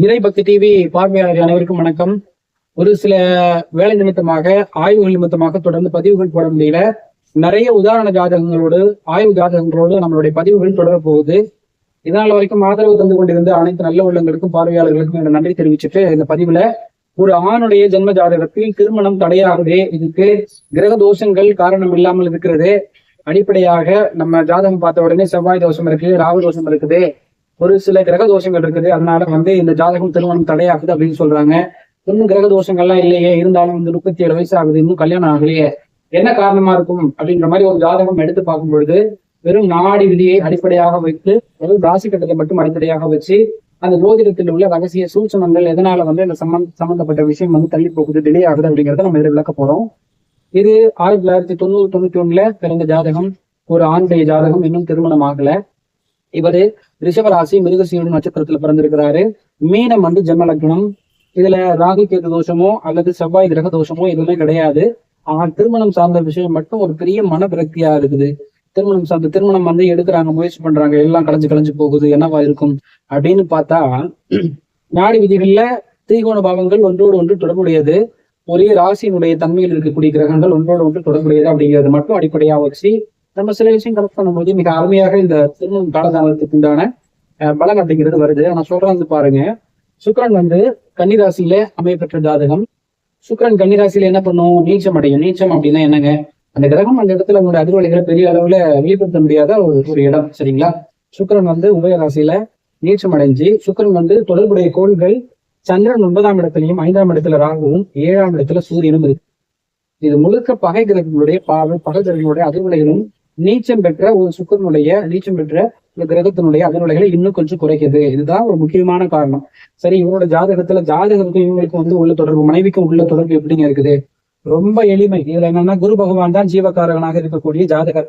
இறை பக்தி டிவி பார்வையாளர் அனைவருக்கும் வணக்கம். ஒரு சில வேலை நிமித்தமாக ஆய்வுகள் நிமித்தமாக தொடர்ந்து பதிவுகள் போட முடியல. நிறைய உதாரண ஜாதகங்களோடு ஆய்வு ஜாதகங்களோடு நம்மளுடைய பதிவுகள் தொடர போகுது. இதனால் வரைக்கும் ஆதரவு தந்து கொண்டிருந்த அனைத்து நல்ல உள்ளங்களுக்கும் பார்வையாளர்களுக்கும் என்னோட நன்றி தெரிவிச்சுட்டு இந்த பதிவுல ஒரு ஆணுடைய ஜென்ம ஜாதகத்தில் திருமணம் தடையாகுதே இதுக்கு கிரக தோஷங்கள் காரணம் இல்லாமல் இருக்கிறது. அடிப்படையாக நம்ம ஜாதகம் பார்த்த உடனே செவ்வாய் தோஷம் இருக்கு ராகு தோஷம் இருக்குது. ஒரு சில கிரக தோஷங்கள் இருக்குது. அதனால வந்து இந்த ஜாதகம் திருமணம் தடையாகுது அப்படின்னு சொல்றாங்க. இன்னும் கிரக தோஷங்கள்லாம் இல்லையே. இருந்தாலும் வந்து முப்பத்தி ஏழு வயசு ஆகுது இன்னும் கல்யாணம் ஆகலையே. என்ன காரணமா இருக்கும்? அப்படின்ற மாதிரி ஒரு ஜாதகம் எடுத்து பார்க்கும் பொழுது வெறும் நாடி விதியை அடிப்படையாக வைத்து வெறும் ராசி கட்டத்தை மட்டும் அடிப்படையாக வச்சு அந்த ஜோதிடத்தில் உள்ள ரகசிய சூச்சனங்கள் எதனால வந்து இந்த சம்பந்த சம்பந்தப்பட்ட விஷயம் வந்து தள்ளி போகுது டிலே ஆகுது அப்படிங்கறத நம்ம இதில் விளக்க போறோம். இது ஆயிரத்தி தொள்ளாயிரத்தி தொண்ணூறு தொண்ணூத்தி ஒண்ணுல பிறந்த ஜாதகம். ஒரு ஆண்டைய ஜாதகம் இன்னும் திருமணம் ஆகல. இவரு ரிஷபராசி மிருகசீரன் நட்சத்திரத்துல பிறந்திருக்கிறாரு. மீனம் வந்து ஜென்ம லக்னம். இதுல ராகு கேது தோஷமோ அல்லது செவ்வாய் கிரக தோஷமோ எதுவுமே கிடையாது. ஆனால் திருமணம் சார்ந்த விஷயம் மட்டும் ஒரு பெரிய மன விரக்தியா இருக்குது. திருமணம் சார்ந்த திருமணம் வந்து எடுக்கிறாங்க முயற்சி பண்றாங்க. எல்லாம் கலைஞ்சு கலைஞ்சு போகுது என்னவா இருக்கும் அப்படின்னு பார்த்தா நாடி விதிகள்ல திரிகோண பாவங்கள் ஒன்றோடு ஒன்று தொடர்புடையது. ஒரே ராசியினுடைய தன்மையில் இருக்கக்கூடிய கிரகங்கள் ஒன்றோடு ஒன்று தொடர்புடையது அப்படிங்கிறது மட்டும் அடிப்படையாக வச்சு நம்ம சில விஷயம் கலெக்ட் பண்ணும்போது மிக அருமையாக இந்த திருமணம் காலதாமதத்துக்கு உண்டான அஹ், பலன் அப்படிங்கிறது வருது. ஆனா சொல்றேன் வந்து பாருங்க. சுக்கரன் வந்து கன்னிராசியில அமையப்பெற்ற ஜாதகம். சுக்கிரன் கன்னிராசியில என்ன பண்ணும்? நீச்சம் அடையும். நீச்சம் அப்படின்னா என்னங்க? அந்த கிரகம் அந்த இடத்துல உங்களுடைய அதிர்வலைகளை பெரிய அளவுல வெளிப்படுத்த முடியாத ஒரு ஒரு இடம். சரிங்களா? சுக்கரன் வந்து உபய ராசியில நீச்சம் அடைஞ்சு சுக்கரன் வந்து தொடர்புடைய கோள்கள் சந்திரன் ஒன்பதாம் இடத்துலயும் ஐந்தாம் இடத்துல ராகுவும் ஏழாம் இடத்துல சூரியனும் இருக்கு. இது முழுக்க பகை கிரகங்களுடைய பார்வை பகை கிரகங்களுடைய அதிர்வலைகளும் நீச்சம் பெற்ற ஒரு சுக்கரனுடைய நீச்சம் பெற்ற இந்த கிரகத்தினுடைய அதிர்வலைகளை இன்னும் கொஞ்சம் குறைக்குது. இதுதான் ஒரு முக்கியமான காரணம். சரி இவரோட ஜாதகத்துல ஜாதகத்துக்கும் இவங்களுக்கும் வந்து உள்ள தொடர்பு மனைவிக்கும் உள்ள தொடர்பு எப்படிங்க இருக்குது? ரொம்ப எளிமை. இதுல என்னன்னா குரு பகவான் தான் ஜீவகாரகனாக இருக்கக்கூடிய ஜாதகர்.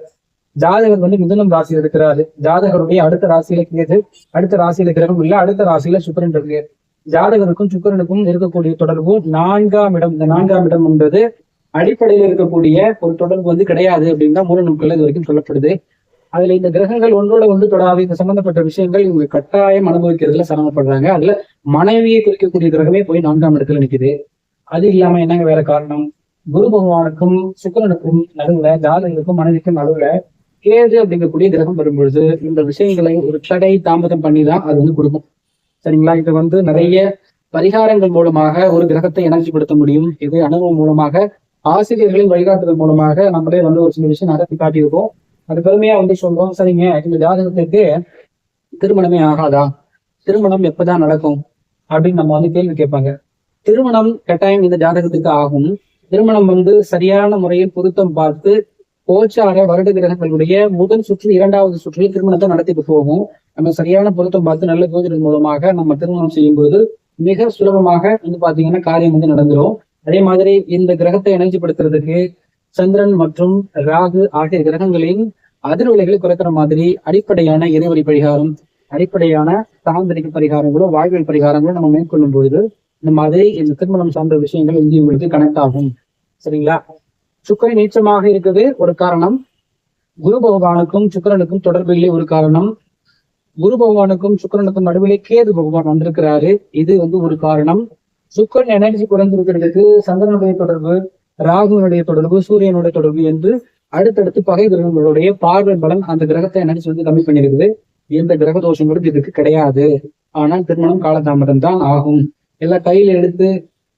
ஜாதகர் வந்து மிதுனம் ராசியில் இருக்கிறாரு. ஜாதகருடைய அடுத்த ராசியில கேது அடுத்த ராசியில கிரகம் இல்ல அடுத்த ராசியில சுக்கரன் இருக்கு. ஜாதகருக்கும் சுக்கரனுக்கும் இருக்கக்கூடிய தொடர்பு நான்காம் இடம். இந்த நான்காம் இடம் என்பது அடிப்படையில் இருக்கக்கூடிய ஒரு தொடர்பு வந்து கிடையாது அப்படின்னு தான் மூல நூல்கள் இது வரைக்கும் சொல்லப்படுது. அதுல இந்த கிரகங்கள் ஒன்றோட ஒன்று தொடாது இந்த சம்பந்தப்பட்ட விஷயங்கள் இவங்க கட்டாயம் அனுபவிக்கிறதுல சிரமப்படுறாங்க. அதுல மனைவியை குறிக்கக்கூடிய கிரகமே போய் நான்காம் இடத்துல நிக்குது. அது இல்லாம என்னங்க வேற காரணம்? குரு பகவானுக்கும் சுக்கரனுக்கும் நடுவுல ஜாதகனுக்கும் மனைவிக்கும் நடுவுல கேது அப்படிங்கக்கூடிய கிரகம் வரும்பொழுது இந்த விஷயங்களை ஒரு தடை தாமதம் பண்ணி தான் அது வந்து கொடுக்கும். சரிங்களா? இது வந்து நிறைய பரிகாரங்கள் மூலமாக ஒரு கிரகத்தை எனர்ஜிப்படுத்த முடியும். இது அனுபவம் மூலமாக ஆசிரியர்களின் வழிகாட்டுதல் மூலமாக நம்மளே வந்து ஒரு சில விஷயம் நடத்தி காட்டியிருக்கோம். அது பெருமையா வந்து சொல்றோம். சரிங்க. இந்த ஜாதகத்துக்கு திருமணமே ஆகாதா? திருமணம் எப்பதான் நடக்கும்? அப்படின்னு நம்ம வந்து கேள்வி கேட்பாங்க. திருமணம் கட்டாயம் இந்த ஜாதகத்துக்கு ஆகும். திருமணம் வந்து சரியான முறையில் பொருத்தம் பார்த்து கோச்சார வருட கிரகங்களுடைய முதல் சுற்று இரண்டாவது சுற்றில் திருமணத்தை நடத்திட்டு போகும். நம்ம சரியான பொருத்தம் பார்த்து நல்ல ஜோதிடர் மூலமாக நம்ம திருமணம் செய்யும்போது மிக சுலபமாக வந்து பாத்தீங்கன்னா காரியம் வந்து நடந்துடும் அதே மாதிரி இந்த கிரகத்தை இணைச்சிப்படுத்துறதுக்கு சந்திரன் மற்றும் ராகு ஆகிய கிரகங்களின் அதிர்வலைகளை குறைக்கிற மாதிரி அடிப்படையான இறைவழி பரிகாரம் அடிப்படையான தாந்திரிக பரிகாரங்களும் வாழ்வியல் பரிகாரங்களும் நம்ம மேற்கொள்ளும் பொழுது இந்த மாதிரி இந்த திருமணம் சார்ந்த விஷயங்கள் இங்கே உங்களுக்கு கனெக்ட் ஆகும். சரிங்களா? சுக்கரன் நீச்சமாக இருக்குது ஒரு காரணம். குரு பகவானுக்கும் சுக்கிரனுக்கும் தொடர்பு இல்லை ஒரு காரணம். குரு பகவானுக்கும் சுக்கிரனுக்கும் நடுவிலே கேது பகவான் வந்திருக்கிறாரு. இது வந்து ஒரு காரணம். சுக்கரன் எனர்ஜி குறைந்திருக்கிறதுக்கு சந்திரனுடைய தொடர்பு ராகுனுடைய தொடர்பு சூரியனுடைய தொடர்பு என்று அடுத்தடுத்து பகை கிரகங்களுடைய பார்வை பலன் அந்த கிரகத்தை எனர்ஜி வந்து கம்மி பண்ணிருக்குது. எந்த கிரக தோஷங்களும் இதுக்கு கிடையாது. ஆனால் திருமணம் காலதாமதம் தான் ஆகும். எல்லாம் கையில எடுத்து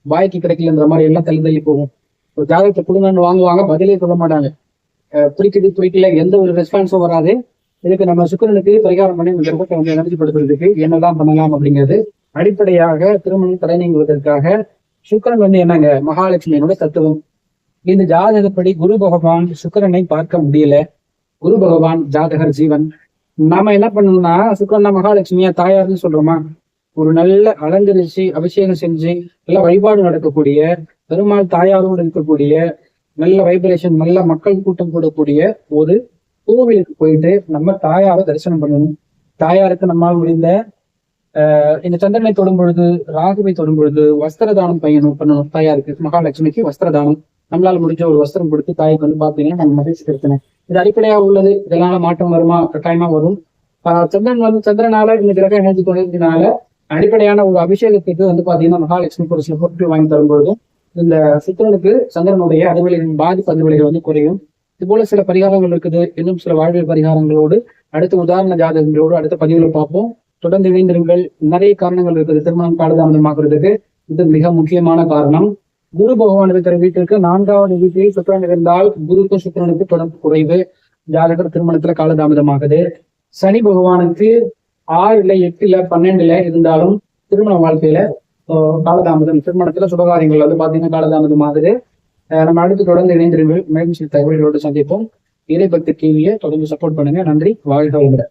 வாய்க்கு கிடைக்கலன்ற மாதிரி எல்லாம் தள்ளி தள்ளி போகும். ஒரு ஜாதகத்தை கொடுங்கன்னு வாங்குவாங்க பதிலே சொல்ல மாட்டாங்க. அஹ் பிடிக்குது பிடிக்கல எந்த ஒரு ரெஸ்பான்ஸும் வராது. இதுக்கு நம்ம சுக்கரனுக்கு பரிகாரம் பண்ணி இந்த கிரகத்தை வந்து எனர்ஜிப்படுத்துறதுக்கு என்னதான் பண்ணலாம் அப்படிங்கிறது அடிப்படையாக திருமணம் தடை நீங்குவதற்காக சுக்கிரன் வந்து என்னங்க? மகாலட்சுமியினுடைய தத்துவம். இந்த ஜாதகப்படி குரு பகவான் சுக்கிரனை பார்க்க முடியல. குரு பகவான் ஜாதகர் ஜீவன். நாம என்ன பண்ணணும்னா சுக்கரனா மகாலட்சுமியா தாயார்னு சொல்றோமா? ஒரு நல்ல அலங்கரிச்சு அபிஷேகம் செஞ்சு நல்ல வழிபாடு நடக்கக்கூடிய பெருமாள் தாயாரோடு இருக்கக்கூடிய நல்ல வைப்ரேஷன் நல்ல மக்கள் கூட்டம் கூடக்கூடிய ஒரு கோவிலுக்கு போயிட்டு நம்ம தாயாரை தரிசனம் பண்ணணும். தாயாருக்கு நம்மால் முடிந்த இந்த சந்திரனை தொடும் பொழுது ராகுவை தொடும் பொழுது வஸ்திர தானம் பையனும் பண்ணணும் தாயாருக்கு மகாலட்சுமிக்கு வஸ்திர தானம் நம்மளால முடிஞ்ச ஒரு வஸ்திரம் கொடுத்து தாய்க்கு வந்து பாத்தீங்கன்னா நம்ம மகிழ்ச்சி திருத்தினேன் இது அடிப்படையா உள்ளது. இதனால மாற்றம் வருமா? கட்டாயமா வரும். சந்திரன் வந்து சந்திரனால இந்த கிரக எனர்ஜி தொடர்ச்சினால அடிப்படையான ஒரு அபிஷேகத்துக்கு வந்து பாத்தீங்கன்னா மகாலட்சுமி ஒரு சில பொருட்கள் வாங்கி தரும்பொழுது இந்த சுக்கிரனுக்கு சந்திரனுடைய அதிர்வலைகளின் பாதிப்பு அதிர்வலைகள் வந்து குறையும். இது போல சில பரிகாரங்கள் இருக்குது. இன்னும் சில வாழ்வியல் பரிகாரங்களோடு அடுத்த உதாரண ஜாதகங்களோடு அடுத்த பதிவுல பார்ப்போம். தொடர்ந்து இணைந்திருங்கள். நிறைய காரணங்கள் இருக்குது. திருமணம் காலதாமதமாக்குறதுக்கு இது மிக முக்கியமான காரணம். குரு பகவான் இருக்கிற வீட்டிற்கு நான்காவது வீட்டில் சுக்கரன் இருந்தால் குருக்கும் சுக்கரனுக்கு தொடர்பு குறைவு. ஜாதகர் திருமணத்துல காலதாமதமாகுது. சனி பகவானுக்கு ஆறுல எட்டுல பன்னெண்டுல இருந்தாலும் திருமண வாழ்க்கையில காலதாமதம். திருமணத்துல சுபகாரியங்கள் வந்து பாத்தீங்கன்னா காலதாமதம் ஆகுது ஆஹ், நம்ம அடுத்து தொடர்ந்து இணைந்திருங்கள். மேலும் சில தகவல்களோடு சந்திப்போம். இறைபக்தி டிவியை தொடர்ந்து சப்போர்ட் பண்ணுங்க. நன்றி. வாழ்க வளமுடன்.